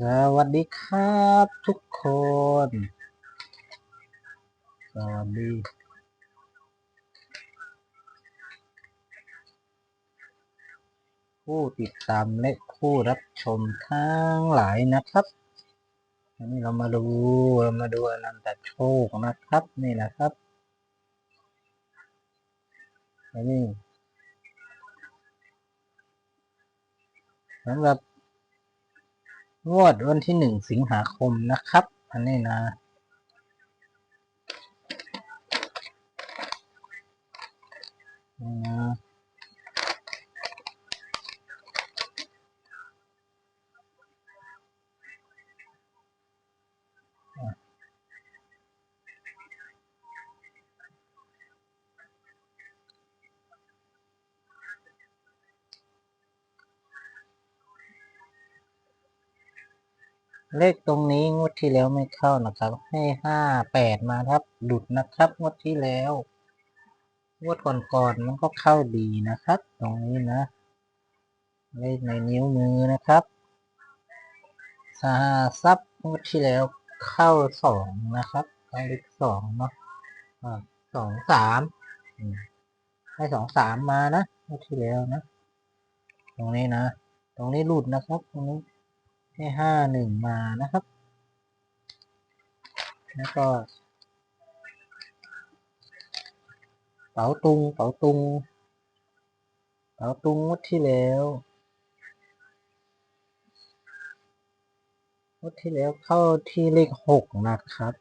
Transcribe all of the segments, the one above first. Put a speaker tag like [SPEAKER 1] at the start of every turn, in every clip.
[SPEAKER 1] สวัสดีครับทุกคน สวัสดีผู้ติดตามและผู้รับชมทั้งหลายนะครับวันนี้เรามาดูเรามาดูอนันตโชคนะครับ นี่นะครับอันนี้สำหรับ งวดวันที่หนึ่งสิงหาคมนะครับ อันนี้นะอืม เลขตรงนี้งวดที่แล้วไม่เข้านะครับ ให้ห้าแปดมาครับหลุดนะครับงวดที่แล้วงวดก่อนๆมันก็เข้าดีนะครับ ตรงนี้นะ เลขในนิ้วมือนะครับสหทรัพย์งวดที่แล้วเข้าสองนะครับเข้าเลขสองเนาะสองสามอืมให้สองสามมานะงวดที่แล้วนะ ตรงนี้นะ ตรงนี้หลุดนะครับ ตรงนี้ ให้ห้าหนึ่งมานะครับ แล้วก็ เป๋าตุง เป๋าตุง เป๋าตุงงวดที่แล้วงวดที่แล้วเข้าที่เลขหกนะครับ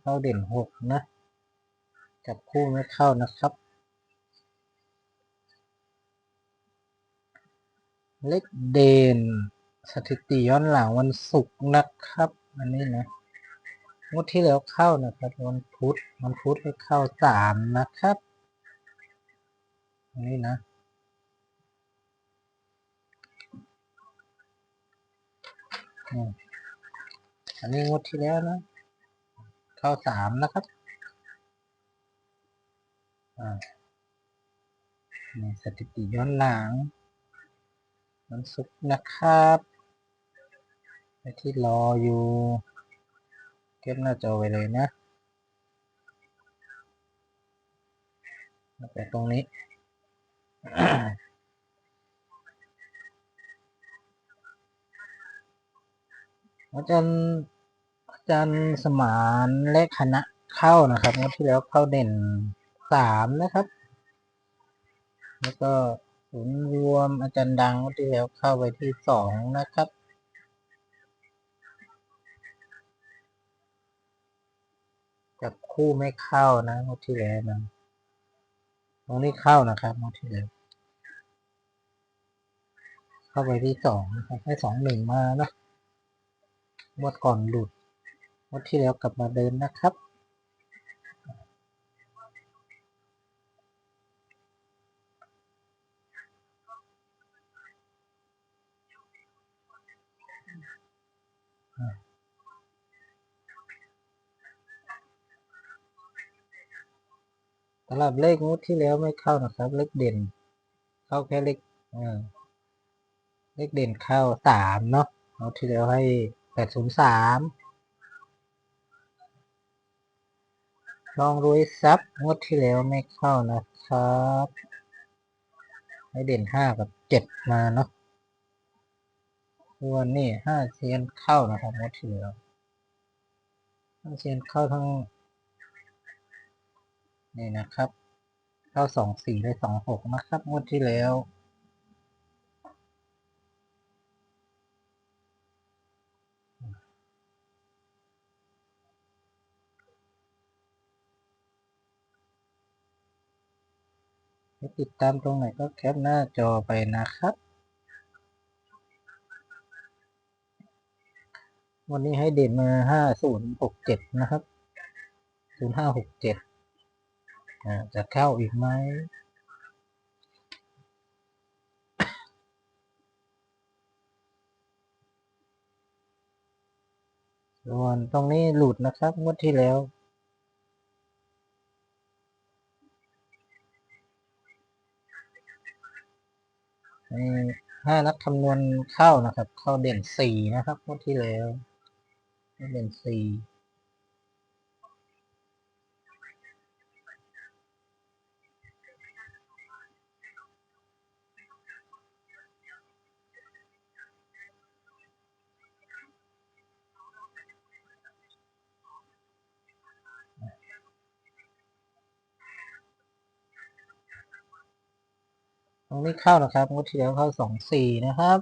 [SPEAKER 1] เข้าเด่นหกนะ จับคู่ไม่เข้านะครับ เลขเด่นสถิติย้อนหลังวันศุกร์นะครับอันนี้นะงวดที่แล้วเข้านะครับวันพุธวันพุธให้เข้าสามนะครับอันนี้นะอันนี้งวดที่แล้วนะ เข้าสามนะครับอ่านี่สถิติย้อนหลัง นศุกนะครับไปที่รออยู่ เก็บหน้าจอไว้เลยนะแล้วแต่ตรงนี้อาจารย์อาจารย์สมานและคณะเข้านะครับงวดที่แล้วเข้าเด่นสามนะครับ แล้วก็ ศูนย์รวมอาจารย์ดังงวดที่แล้วเข้าไปที่สองนะครับ จับคู่ไม่เข้านะงวดที่แล้วนะตรงนี้เข้านะครับงวดที่แล้วเข้าไปที่สองนะครับให้สองหนึ่งมานะงวดก่อนหลุดงวดที่แล้วกลับมาเดินนะครับ สำหรับเลขงวดที่แล้วไม่เข้านะครับ เลขเด่น เข้าแค่เลขเลขเด่นเข้าสามเนาะงวดที่แล้วให้แปดศูนย์สามลองรวยซับงวดที่แล้วไม่เข้านะครับ ให้เด่นห้ากับเจ็ดมาเนาะส่วนนี่ห้าเซียนเข้านะครับงวดที่แล้วห้าเซียนเข้าทั้ง นี่นะครับ เข้าสองสี่ได้สองหกนะครับงวดที่แล้วติดตามตรงไหนก็แคปหน้าจอไปนะครับ วันนี้ให้เด่นมาห้าศูนย์หกเจ็ดนะครับศูนย์ห้าหกเจ็ด จะเข้าอีกไหมส่วนตรงนี้หลุดนะครับงวดที่แล้วห้านักคำนวณเข้านะครับ เข้าเด่นสี่นะครับงวดที่แล้ว เด่นสี่ ตรงนี้เข้านะครับงวดที่แล้วเข้าสองสี่นะครับ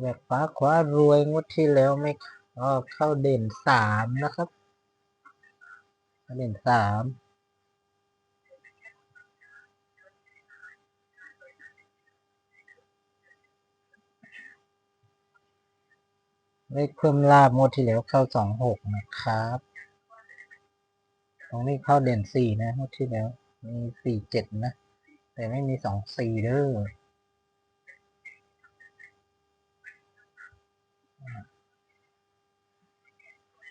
[SPEAKER 1] แบบฟ้าขวารวยงวดที่แล้วไม่เข้าเข้าเด่นสามนะครับเข้าเด่นสามเลขเพิ่มลาบงวดที่แล้วเข้าสองหกนะครับ ตรงนี้เข้าเด่นสี่นะงวดที่แล้ว มีสี่เจ็ดนะ แต่ไม่มีสองสี่เด้อ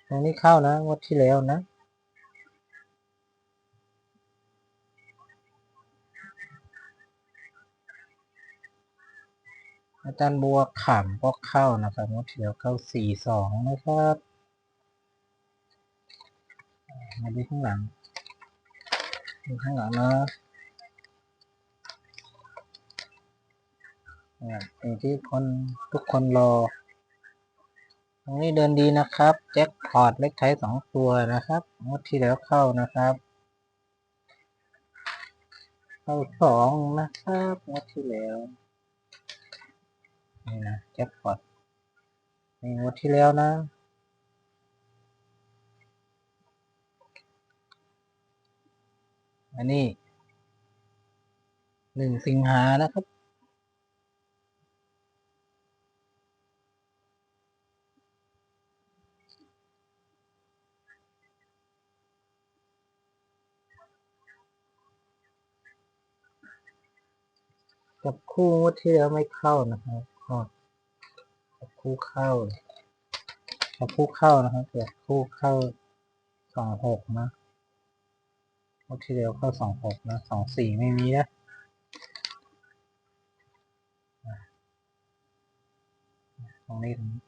[SPEAKER 1] ตรงนี้เข้านะงวดที่แล้วนะอาจารย์บัวขำก็เข้านะครับงวดที่แล้วเข้าสี่สองนะครับมาดูข้างหลัง ดูข้างหลังนะนี่สิ่งที่คนทุกคนรอ ตรงนี้เดินดีนะครับ แจ็คพอตเล็กไทยสองตัวนะครับงวดที่แล้วเข้านะครับ เข้าสองนะครับงวดที่แล้ว นี่นะแจ็คพอตนี่งวดที่แล้วนะ อันนี้หนึ่งสิงหานะครับ กับคู่งวดที่แล้วไม่เข้านะครับก็กับคู่เข้ากับคู่เข้านะครับเกิดคู่เข้าสองหกนะ ดที่แล้วเข้าสองหกนะสองสี่ไม่มีนะตรงนี้ตรงนี้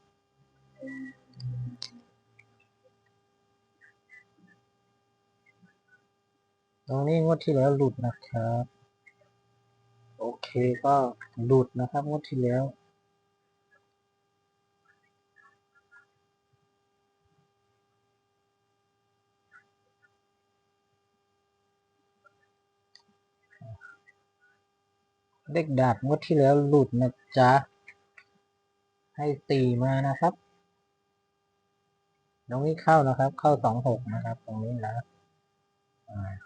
[SPEAKER 1] ตรงนี้งวดที่แล้วหลุดนะครับ โอเคก็หลุดนะครับงวดที่แล้ว เลขดาบงวดที่แล้วหลุดนะจ๊ะ ให้ตีมานะครับตรงนี้เข้านะครับ เข้าสองหกนะครับ ตรงนี้นะ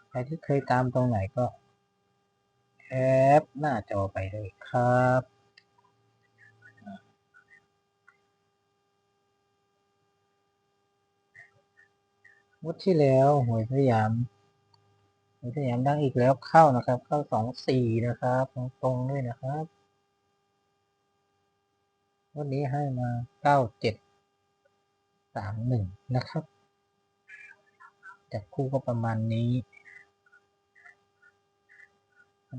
[SPEAKER 1] ใครที่เคยตามตรงไหนก็แคปหน้าจอไปเลยครับงวดที่แล้วหวยสยาม หวยสยามดังอีกแล้วเข้านะครับ เข้าสองสี่นะครับ ตรงๆด้วยนะครับวันนี้ให้มาเก้าเจ็ดสามหนึ่งนะครับจับคู่ก็ประมาณนี้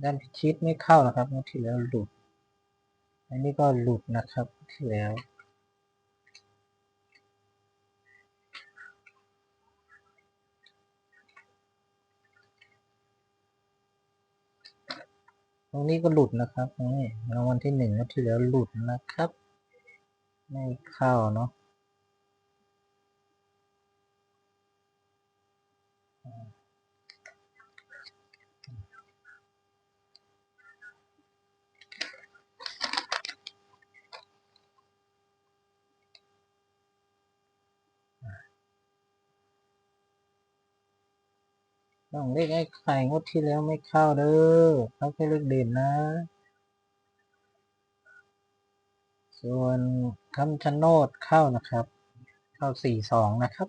[SPEAKER 1] ด้านพิชิตไม่เข้านะครับเมื่อที่แล้วหลุด อันนี้ก็หลุดนะครับที่แล้ว ต รงนี้ก็หลุดนะครับนี่รางวัลที่หนึ่งที่แล้วหลุดนะครับ ไม่เข้าเนาะ ต้องเลขไอ้ไข่งวดที่แล้วไม่เข้าเด้อเขาแค่เลขเด่นนะ ส่วนคำชะโนดเข้านะครับ เข้าสี่สองนะครับ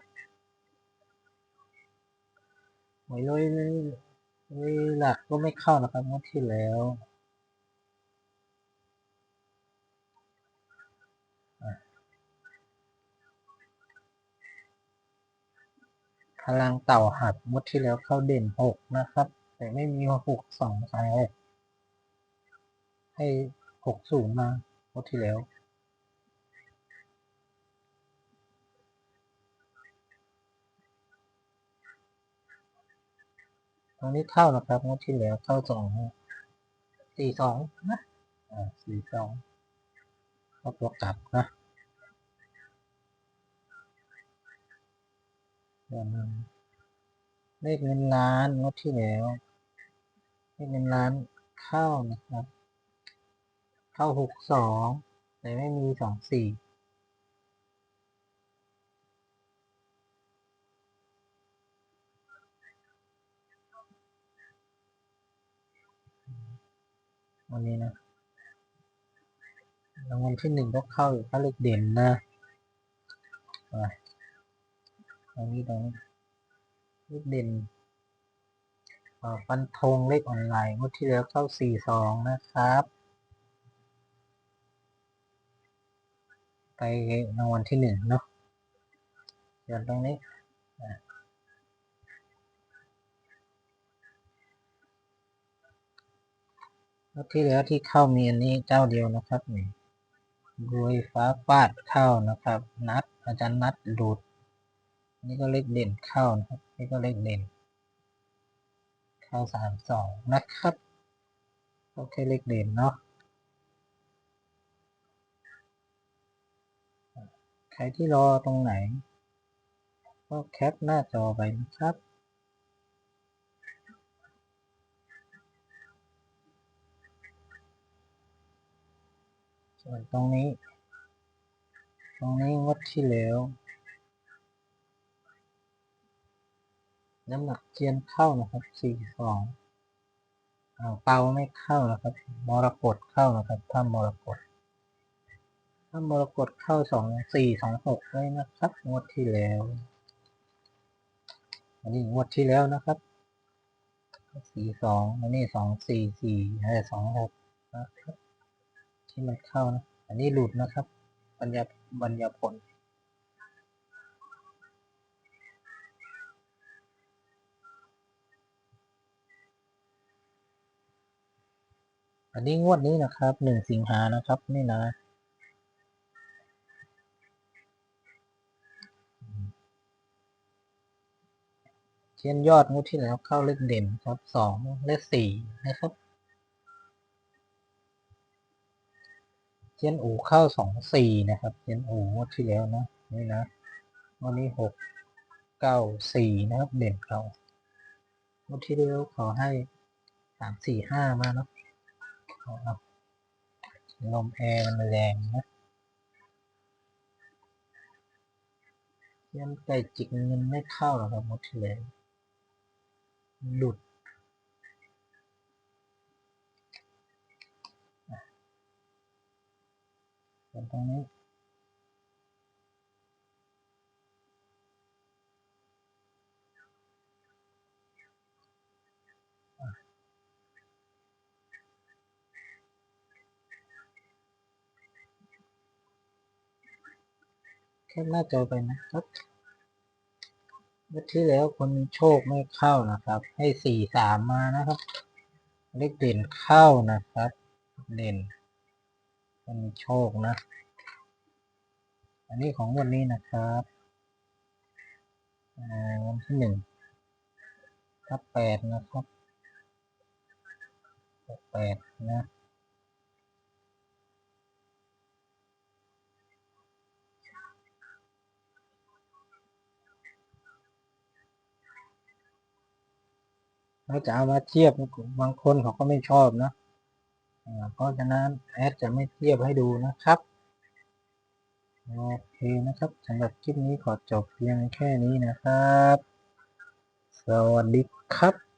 [SPEAKER 1] หวยเลยเลยหลักก็ไม่เข้านะครับงวดที่แล้ว พลังเต่าหักงวดที่แล้วเข้าเด่นหกนะครับ แต่ไม่มีหกสองสายหกให้หกศูนย์มางวดที่แล้วตรงนี้เข้านะครับงวดที่แล้วเข้าสองสี่สองนะอ่าสี่สองเข้าตัวกลับนะ เดี๋ยวนึงเลขเงินล้านงวดที่แล้วเลขเงินล้านเข้านะครับ เข้าหกสองแต่ไม่มีสองสี่วันนี้นะรางวัลที่หนึ่งก็เข้าอยู่ถ้าเลขเด่นนะอะต รงนี้ตรงนี้เลขเด่นฟันธงเลขออนไลน์งวดที่แล้วเข้าสี่สองนะครับ ไปรางวัลที่หนึ่งเนาะเดี๋ยวตรงนี้งวดที่แล้วที่เข้ามีอันนี้เจ้าเดียวนะครับนี่รวยฟ้าฟาดเข้านะครับ นัดอาจารย์นัดดูด นี่ก็เลขเด่นเข้านะครับ นี่ก็เลขเด่น เข้าสามสองนะครับโอเคเลขเด่นเนาะใครที่รอตรงไหน ก็แคปหน้าจอไปนะครับส่วนตรงนี้ ตรงนี้งวดที่แล้ว น้ำหนักเจียนเข้านะครับสี่สองเปาไม่เข้านะครับ มรกตเข้านะครับถ้ามรกตถ้ามรกตเข้าสองสี่สองหกเลยนะครับงวดที่แล้ว อันนี้งวดที่แล้วนะครับสี่สองอันนี้สองสี่สี่อะไรสองหกนะครับ ที่มันเข้านะ อันนี้หลุดนะครับบรรยาบรรยาผล อันนี้งวดนี้นะครับหนึ่งสิงหานะครับ นี่นะเช่นยอดงวดที่แล้วเข้าเลขเด่นครับสองเลขสี่นะครับเช่นอูเข้าสองสี่นะครับเช่นอูงวดที่แล้วนะนี่นะวันนี้หกเก้าสี่นะครับเด่นเขางวดที่แล้วขอให้สามสี่ห้ามาเนาะ ลมแอร์มันแรงนะเช่นไก่จิกเงินไม่เข้าหรอกครับมดที่แล้วหลุดตรงนี้ แค่หน้าจอไปนะครับเมื่อที่แล้วคนโชคไม่เข้านะครับ ให้สี่สามมานะครับ เลขเด่นเข้านะครับ เด่นคนโชคนะ อันนี้ของวันนี้นะครับอ่าวันที่หนึ่งทับแปดนะครับแปดนะ เราจะเอามาเทียบบางคนเขาก็ไม่ชอบนะเพราะฉะนั้นแอดจะไม่เทียบให้ดูนะครับโอเคนะครับสำหรับคลิปนี้ขอจบเพียงแค่นี้นะครับ สวัสดีครับ